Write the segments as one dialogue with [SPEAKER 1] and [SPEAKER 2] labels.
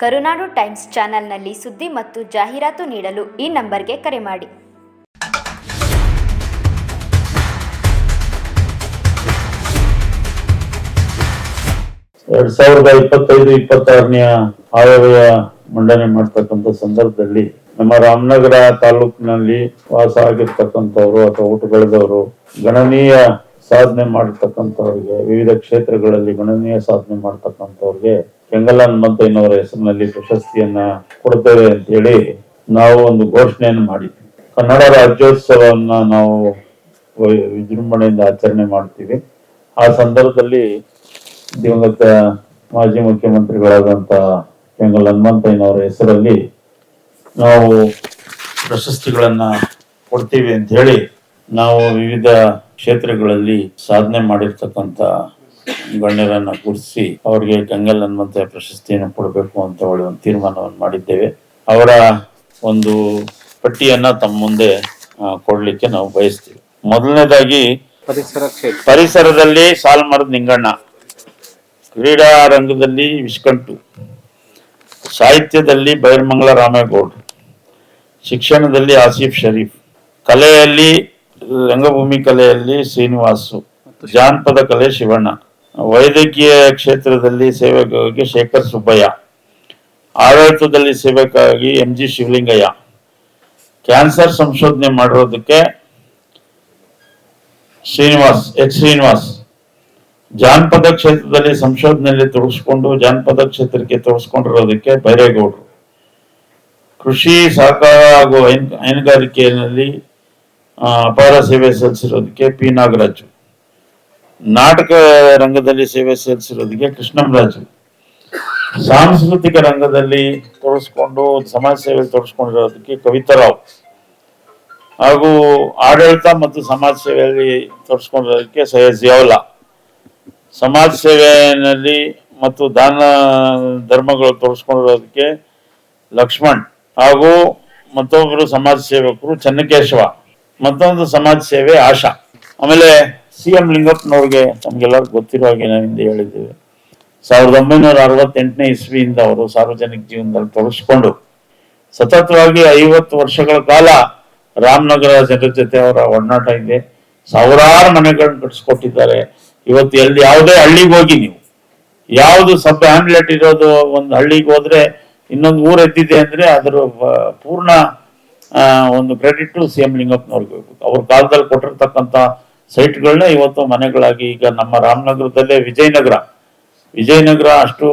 [SPEAKER 1] ಕರುನಾಡು times ಚಾನೆಲ್ನಲ್ಲಿ ಸುದ್ದಿ ಮತ್ತು ಜಾಹೀರಾತು ನೀಡಲು ಈ ನಂಬರ್ಗೆ ಕರೆ ಮಾಡಿ.
[SPEAKER 2] ಎರಡ್ ಸಾವಿರದ ಇಪ್ಪತ್ತೈದು, ಇಪ್ಪತ್ತಾರನೆಯ ಮಂಡನೆ ಮಾಡ್ತಕ್ಕಂಥ ಸಂದರ್ಭದಲ್ಲಿ ನಮ್ಮ ರಾಮನಗರ ತಾಲೂಕಿನಲ್ಲಿ ವಾಸ ಆಗಿರ್ತಕ್ಕಂಥವ್ರು ಅಥವಾ ಊಟ ಗಣನೀಯ ಸಾಧನೆ ಮಾಡಿರ್ತಕ್ಕಂಥವ್ರಿಗೆ ವಿವಿಧ ಕ್ಷೇತ್ರಗಳಲ್ಲಿ ಗಣನೀಯ ಸಾಧನೆ ಮಾಡ್ತಕ್ಕಂಥವ್ರಿಗೆ ಕೆಂಗಲ್ ಹನುಮಂತಯ್ಯನವರ ಹೆಸರಿನಲ್ಲಿ ಪ್ರಶಸ್ತಿಯನ್ನ ಕೊಡ್ತೇವೆ ಅಂತ ಹೇಳಿ ನಾವು ಒಂದು ಘೋಷಣೆಯನ್ನು ಮಾಡಿದ್ವಿ. ಕನ್ನಡ ರಾಜ್ಯೋತ್ಸವವನ್ನ ನಾವು ವಿಜೃಂಭಣೆಯಿಂದ ಆಚರಣೆ ಮಾಡ್ತೀವಿ. ಆ ಸಂದರ್ಭದಲ್ಲಿ ದಿವಂಗತ ಮಾಜಿ ಮುಖ್ಯಮಂತ್ರಿಗಳಾದಂತ ಕೆಂಗಲ್ ಹನುಮಂತಯ್ಯನವರ ಹೆಸರಲ್ಲಿ ನಾವು ಪ್ರಶಸ್ತಿಗಳನ್ನ ಕೊಡ್ತೀವಿ ಅಂತ ಹೇಳಿ ನಾವು ವಿವಿಧ ಕ್ಷೇತ್ರಗಳಲ್ಲಿ ಸಾಧನೆ ಮಾಡಿರ್ತಕ್ಕಂಥ ಗಣ್ಯರನ್ನ ಕೂರಿಸಿ ಅವರಿಗೆ ಗಂಗಲ್ ಹನುಮಂತ ಪ್ರಶಸ್ತಿಯನ್ನು ಕೊಡಬೇಕು ಅಂತ ಹೇಳಿ ಒಂದು ತೀರ್ಮಾನವನ್ನು ಮಾಡಿದ್ದೇವೆ. ಅವರ ಒಂದು ಪಟ್ಟಿಯನ್ನ ತಮ್ಮ ಮುಂದೆ ಕೊಡ್ಲಿಕ್ಕೆ ನಾವು ಬಯಸ್ತೀವಿ. ಮೊದಲನೇದಾಗಿ
[SPEAKER 3] ಪರಿಸರ ಕ್ಷೇತ್ರ.
[SPEAKER 2] ಪರಿಸರದಲ್ಲಿ ಸಾಲ್ಮರದ ನಿಂಗಣ್ಣ ಕ್ರೀಡಾ ರಂಗದಲ್ಲಿ ವಿಷ್ಕಂಟು ಸಾಹಿತ್ಯದಲ್ಲಿ ಬೈರ್ಮಂಗಲ ರಾಮೇಗೌಡ್ ಶಿಕ್ಷಣದಲ್ಲಿ ಆಸಿಫ್ ಶರೀಫ್ ಕಲೆಯಲ್ಲಿ ರಂಗಭೂಮಿ ಕಲೆಯಲ್ಲಿ ಶ್ರೀನಿವಾಸು ಜಾನಪದ ಕಲೆ ಶಿವಣ್ಣ ವೈದ್ಯಕೀಯ ಕ್ಷೇತ್ರದಲ್ಲಿ ಸೇವೆಗಾಗಿ ಶೇಖರ್ ಸುಬ್ಬಯ್ಯ, ಆಡಳಿತದಲ್ಲಿ ಸೇವೆಗಾಗಿ ಎಂ ಜಿ ಶಿವಲಿಂಗಯ್ಯ. ಕ್ಯಾನ್ಸರ್ ಸಂಶೋಧನೆ ಮಾಡಿರೋದಕ್ಕೆ ಶ್ರೀನಿವಾಸ್, ಎಚ್ ಶ್ರೀನಿವಾಸ್. ಜಾನಪದ ಕ್ಷೇತ್ರದಲ್ಲಿ ಸಂಶೋಧನೆಯಲ್ಲಿ ತೊಡಗಿಸ್ಕೊಂಡು ಜಾನಪದ ಕ್ಷೇತ್ರಕ್ಕೆ ತೊಡಗಿಸ್ಕೊಂಡಿರೋದಕ್ಕೆ ಬೈರೇಗೌಡರು. ಕೃಷಿ ಸಹಕಾರ ಹಾಗೂ ಹೈನ್, ಹೈನುಗಾರಿಕೆಯಲ್ಲಿ ಅಪಾರ ಸೇವೆ ಸಲ್ಲಿಸಿರೋದಕ್ಕೆ ಪಿ ನಾಗರಾಜು. ನಾಟಕ ರಂಗದಲ್ಲಿ ಸೇವೆ ಸಲ್ಲಿಸಿರೋದಕ್ಕೆ ಕೃಷ್ಣಂರಾಜು. ಸಾಂಸ್ಕೃತಿಕ ರಂಗದಲ್ಲಿ ತೋರಿಸ್ಕೊಂಡು ಸಮಾಜ ಸೇವೆ ತೋರಿಸ್ಕೊಂಡಿರೋದಕ್ಕೆ ಕವಿತಾರಾವ್ ಹಾಗೂ ಆಡಳಿತ ಮತ್ತು ಸಮಾಜ ಸೇವೆಯಲ್ಲಿ ತೋರಿಸ್ಕೊಂಡಿರೋದಕ್ಕೆ ಸೈಯದ್ ಜಿಯಾವುಲ್ಲಾ ಸಮಾಜ ಸೇವೆಯಲ್ಲಿ ಮತ್ತು ದಾನ ಧರ್ಮಗಳು ತೋರಿಸ್ಕೊಂಡಿರೋದಕ್ಕೆ ಲಕ್ಷ್ಮಣ್ ಹಾಗೂ ಮತ್ತೊಬ್ಬರು ಸಮಾಜ ಸೇವಕರು ಚನ್ನಕೇಶವ. ಮತ್ತೊಂದು ಸಮಾಜ ಸೇವೆ ಆಶಾ. ಆಮೇಲೆ ಸಿ ಎಂ ಲಿಂಗಪ್ಪನವ್ರಿಗೆ ನಮ್ಗೆಲ್ಲರೂ ಗೊತ್ತಿರೋ ಹಾಗೆ ನಾವು ಹಿಂದೆ ಹೇಳಿದ್ದೇವೆ. ಸಾವಿರದ ಒಂಬೈನೂರ ಅರವತ್ತೆಂಟನೇ ಇಸ್ವಿಯಿಂದ ಅವರು ಸಾರ್ವಜನಿಕ ಜೀವನದಲ್ಲಿ ತೊಡಗಿಸ್ಕೊಂಡು ಸತತವಾಗಿ ಐವತ್ತು ವರ್ಷಗಳ ಕಾಲ ರಾಮನಗರ ಜನರ ಜೊತೆ ಅವರ ಒಡನಾಟ ಇದೆ. ಸಾವಿರಾರು ಮನೆಗಳನ್ನ ಕಟ್ಸ್ಕೊಟ್ಟಿದ್ದಾರೆ ಇವತ್ತು ಎಲ್ಲಿ ಯಾವುದೇ ಹಳ್ಳಿಗೆ ಹೋಗಿ ನೀವು. ಯಾವುದು ಸಬ್ ಹ್ಯಾಮ್ಲೆಟ್ ಇರೋದು ಒಂದು ಹಳ್ಳಿಗೆ ಹೋದ್ರೆ ಇನ್ನೊಂದು ಊರು ಎದ್ದಿದೆ ಅಂದ್ರೆ ಅದರ ಪೂರ್ಣ ಒಂದು ಕ್ರೆಡಿಟ್ ಸಿ ಎಂ ಲಿಂಗಪ್ಪನವ್ರಿಗೆ ಅವ್ರ ಕಾಲದಲ್ಲಿ ಕೊಟ್ಟಿರ್ತಕ್ಕಂಥ ಸೈಟ್ಗಳನ್ನ ಇವತ್ತು ಮನೆಗಳಾಗಿ ಈಗ ನಮ್ಮ ರಾಮನಗರದಲ್ಲೇ ವಿಜಯನಗರ. ವಿಜಯನಗರ ಅಷ್ಟು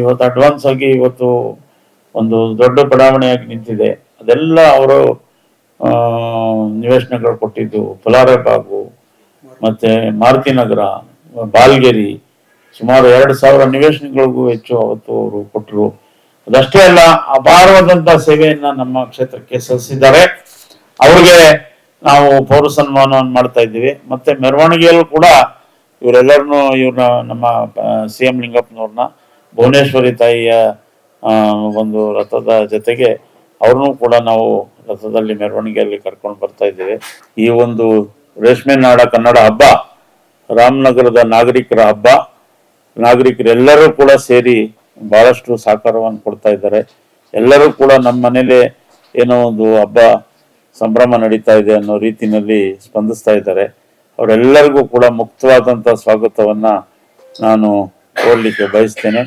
[SPEAKER 2] ಇವತ್ತು ಅಡ್ವಾನ್ಸ್ ಆಗಿ ಇವತ್ತು ಒಂದು ದೊಡ್ಡ ಬಡಾವಣೆಯಾಗಿ ನಿಂತಿದೆ. ಅದೆಲ್ಲ ಅವರು ನಿವೇಶನಗಳು ಕೊಟ್ಟಿದ್ದು. ಪುಲಾರೆ ಮತ್ತೆ ಮಾರುತಿ ನಗರ, ಬಾಲ್ಗೆರಿ, ಸುಮಾರು ಎರಡು ಸಾವಿರ ನಿವೇಶನಗಳಿಗೂ ಹೆಚ್ಚು ಅವತ್ತು ಅವರು ಕೊಟ್ಟರು. ಅದಷ್ಟೇ ಅಲ್ಲ ಅಪಾರವಾದಂತಹ ಸೇವೆಯನ್ನ ನಮ್ಮ ಕ್ಷೇತ್ರಕ್ಕೆ ಸಲ್ಲಿಸಿದ್ದಾರೆ. ಅವ್ರಿಗೆ ನಾವು ಪೌರ ಸನ್ಮಾನವನ್ನು ಮಾಡ್ತಾ ಇದ್ದೀವಿ. ಮತ್ತೆ ಮೆರವಣಿಗೆಯಲ್ಲೂ ಕೂಡ ಇವರೆಲ್ಲರನ್ನು ಇವ್ರನ್ನ ನಮ್ಮ ಸಿ ಎಂ ಲಿಂಗಪ್ಪನವ್ರನ್ನ, ಭುವನೇಶ್ವರಿ ತಾಯಿಯ ಒಂದು ರಥದ ಜೊತೆಗೆ ಅವ್ರನ್ನೂ ಕೂಡ ನಾವು ರಥದಲ್ಲಿ ಮೆರವಣಿಗೆಯಲ್ಲಿ ಕರ್ಕೊಂಡು ಬರ್ತಾ ಇದ್ದೀವಿ. ಈ ಒಂದು ರೇಷ್ಮೆ ನಾಡ ಕನ್ನಡ ಹಬ್ಬ, ರಾಮನಗರದ ನಾಗರಿಕರ ಹಬ್ಬ, ನಾಗರಿಕರೆಲ್ಲರೂ ಕೂಡ ಸೇರಿ ಬಹಳಷ್ಟು ಸಹಕಾರವನ್ನು ಕೊಡ್ತಾ ಇದ್ದಾರೆ. ಎಲ್ಲರೂ ಕೂಡ ನಮ್ಮ ಮನೇಲೆ ಏನೋ ಒಂದು ಹಬ್ಬ ಸಂಭ್ರಮ ನಡೀತಾ ಇದೆ ಅನ್ನೋ ರೀತಿನಲ್ಲಿ ಸ್ಪಂದಿಸ್ತಾ ಇದ್ದಾರೆ. ಅವರೆಲ್ಲರಿಗೂ ಕೂಡ ಮುಕ್ತವಾದಂತ ಸ್ವಾಗತವನ್ನ ನಾನು ಕೋರ್ಲಿಕ್ಕೆ ಬಯಸ್ತೇನೆ.